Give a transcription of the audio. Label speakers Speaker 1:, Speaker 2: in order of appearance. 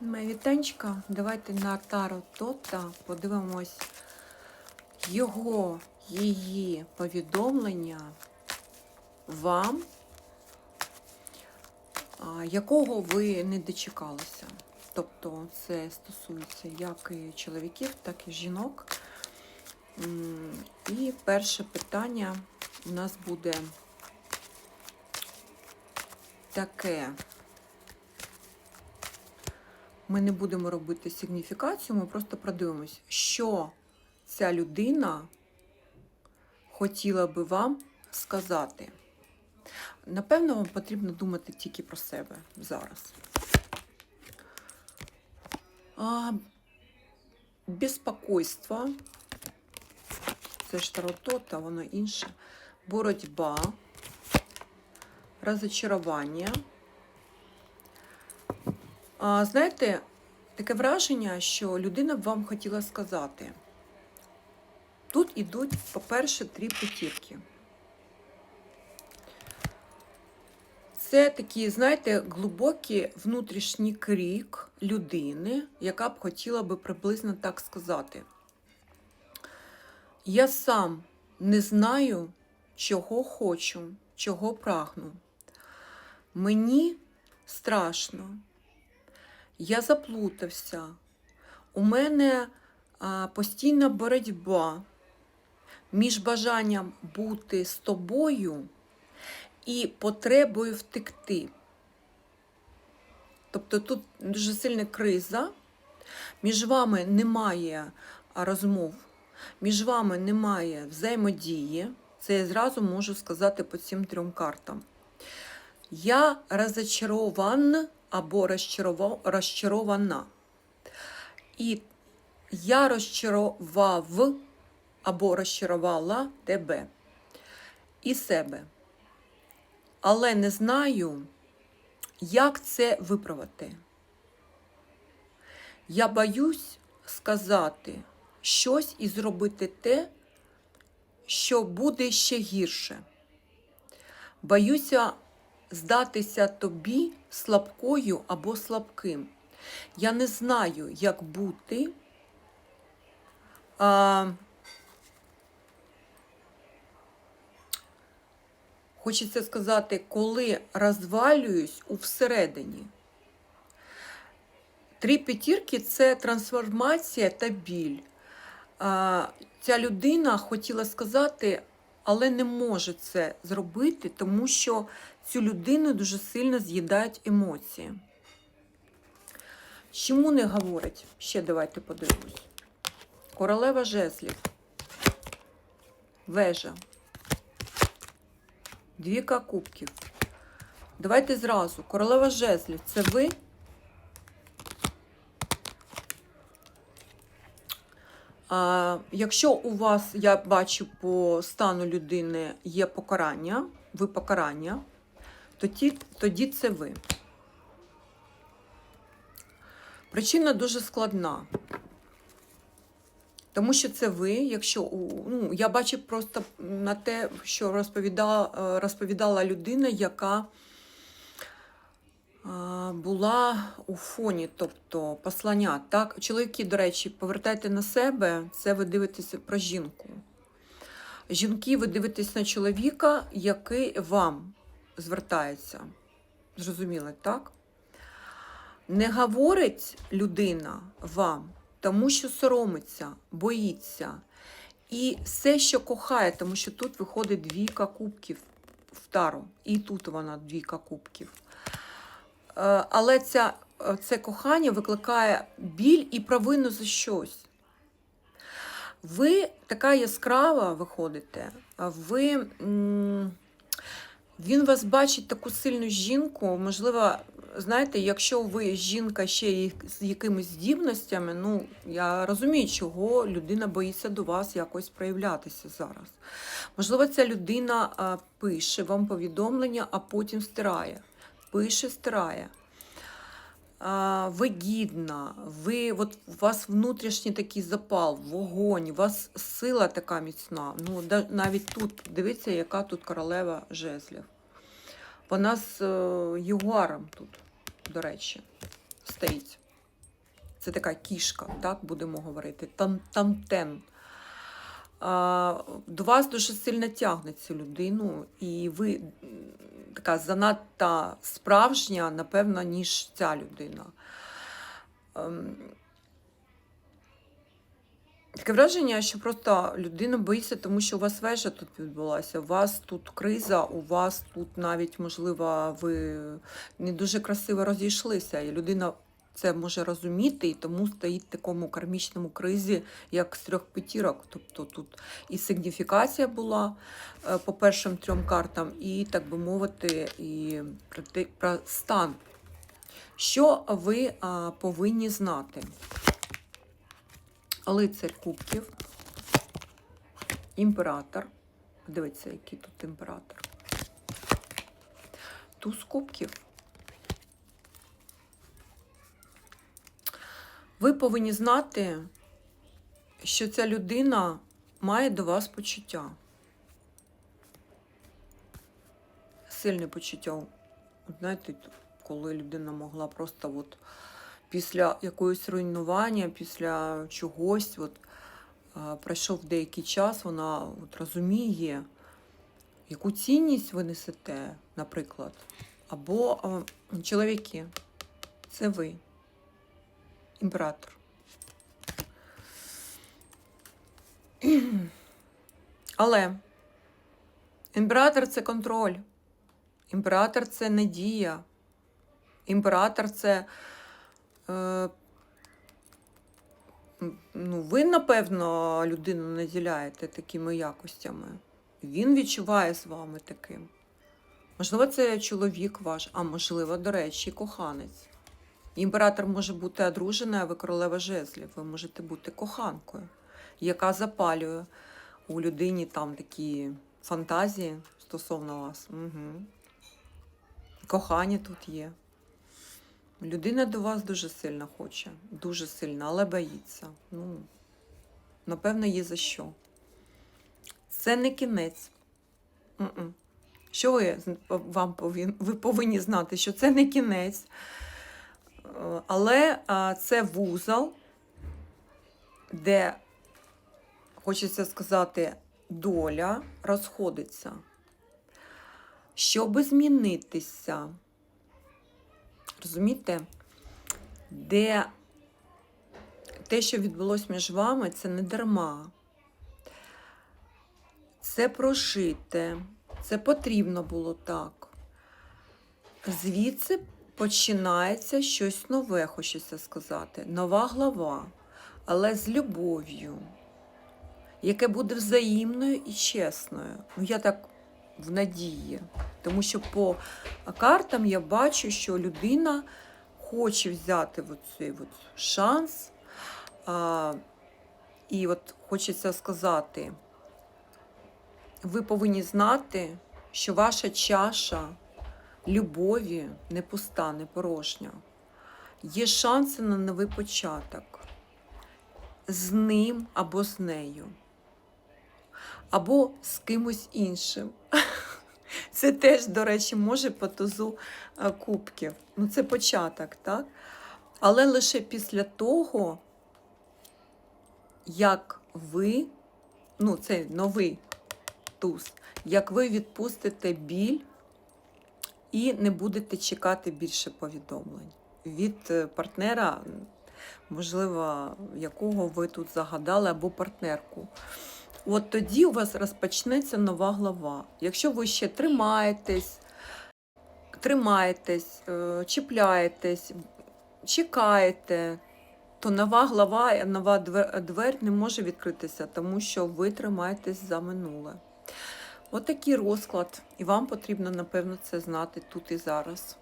Speaker 1: Моя давайте на Таро Тота подивимось його, її повідомлення вам, якого ви не дочекалися. Тобто це стосується як і чоловіків, так і жінок. І перше питання у нас буде таке. Ми не будемо робити сигніфікацію, ми просто продивимось, що ця людина хотіла би вам сказати. Напевно, вам потрібно думати тільки про себе зараз. А, безпокойство. Це ж тарото, воно інше. Боротьба, розочарування. А, знаєте, таке враження, що людина б вам хотіла сказати. Тут ідуть, по-перше, три п'ятірки. Це такий, знаєте, глибокий внутрішній крик людини, яка б хотіла би приблизно так сказати. Я сам не знаю, чого хочу, чого прагну. Мені страшно. Я заплутався. У мене постійна боротьба між бажанням бути з тобою і потребою втекти. Тобто тут дуже сильна криза, між вами немає розмов, між вами немає взаємодії. Це я зразу можу сказати по цим трьом картам. Я розочарован або розчарована. І я розчарував або розчарувала тебе і себе. Але не знаю, як це виправити. Я боюсь сказати щось і зробити те, що буде ще гірше. Боюся здатися тобі слабкою або слабким. Я не знаю, як бути. А, хочеться сказати, коли розвалююсь у всередині. Три п'ятірки це трансформація та біль. А, ця людина хотіла сказати, але не може це зробити, тому що цю людину дуже сильно з'їдають емоції. Чому не говорить? Ще давайте подивимось. Королева жезлів. Вежа. Двіка кубків. Давайте зразу. Королева жезлів. Це ви? А, якщо у вас, я бачу по стану людини, є покарання, ви покарання, тоді, тоді це ви. Причина дуже складна. Тому що це ви, якщо ну, я бачу просто на те, що розповідала, е, розповідала людина, яка була у фоні, тобто послання. Так? Чоловіки, до речі, повертайте на себе, це ви дивитеся про жінку. Жінки, ви дивитесь на чоловіка, який вам звертається. Зрозуміли, так? Не говорить людина вам, тому що соромиться, боїться. І все, що кохає, тому що тут виходить двійка кубків в тару, і тут вона двійка кубків. Е, Але ця, е, це кохання викликає біль і провину за щось. Ви така яскрава виходите, ви. Він вас бачить таку сильну жінку. Можливо, знаєте, якщо ви жінка ще з якимись здібностями, ну я розумію, чого людина боїться до вас якось проявлятися зараз. Можливо, ця людина пише вам повідомлення, а потім стирає. Пише, стирає. Ви гідна, ви, от, у вас внутрішній такий запал, вогонь, у вас сила така міцна. Ну, навіть тут, дивіться, яка тут королева жезлів. Вона з е, ягуаром тут, до речі, стоїть. Це така кішка, так будемо говорити. Там, тамтен. До вас дуже сильно тягне цю людину, і ви така занадто справжня, напевно, ніж ця людина. Ем, Таке враження, що просто людина боїться, тому що у вас вежа тут відбулася, у вас тут криза, у вас тут навіть, можливо, ви не дуже красиво розійшлися, і людина це може розуміти, і тому стоїть в такому кармічному кризі, як з трьох п'ятірок. Тобто тут і сигніфікація була е, по першим трьом картам, і, так би мовити, і про, стан. Що ви повинні знати? Лицар кубків, імператор. Дивіться, який тут імператор. Туз кубків. Ви повинні знати, що ця людина має до вас почуття. Сильне почуття. Знаєте, коли людина могла просто от після якогось руйнування, після чогось, от, а, пройшов деякий час, вона от, розуміє, яку цінність ви несете, наприклад. Або чоловіки, це ви, імператор. Але імператор це контроль, імператор це надія, імператор це. Е, ну, ви, напевно, людину наділяєте такими якостями. Він відчуває з вами таким. Можливо, це чоловік ваш, а можливо, до речі, коханець. Імператор може бути одружений, а ви королева жезлів. Ви можете бути коханкою, яка запалює у людині там такі фантазії стосовно вас. Угу. Кохання тут є. Людина до вас дуже сильно хоче, дуже сильно, але боїться. Ну, напевно, є за що. Це не кінець. Що ви вам повин, ви повинні знати, що це не кінець. Але це вузол, де, хочеться сказати, доля розходиться. Щоб змінитися, розумієте, де те, що відбулося між вами, це не дарма. Це прожите, це потрібно було так. Звідси починається щось нове, хочеться сказати, нова глава, але з любов'ю, яке буде взаємною і чесною. Ну, я так в надії. Тому що по картам я бачу, що людина хоче взяти цей шанс. А, і от хочеться сказати, ви повинні знати, що ваша чаша любові не пуста, не порожня. Є шанси на новий початок з ним або з нею, або з кимось іншим. Це теж, до речі, може по тузу е, кубків. Ну, це початок, так? Але лише після того, як ви, ну, це новий туз, як ви відпустите біль і не будете чекати більше повідомлень від е, партнера, можливо, якого ви тут загадали, або партнерку. От тоді у вас розпочнеться нова глава. Якщо ви ще тримаєтесь, тримаєтесь, е, чіпляєтесь, чекаєте, то нова глава, нова двер, двер не може відкритися, тому що ви тримаєтесь за минуле. От розклад, і вам потрібно, напевно, це знати тут і зараз.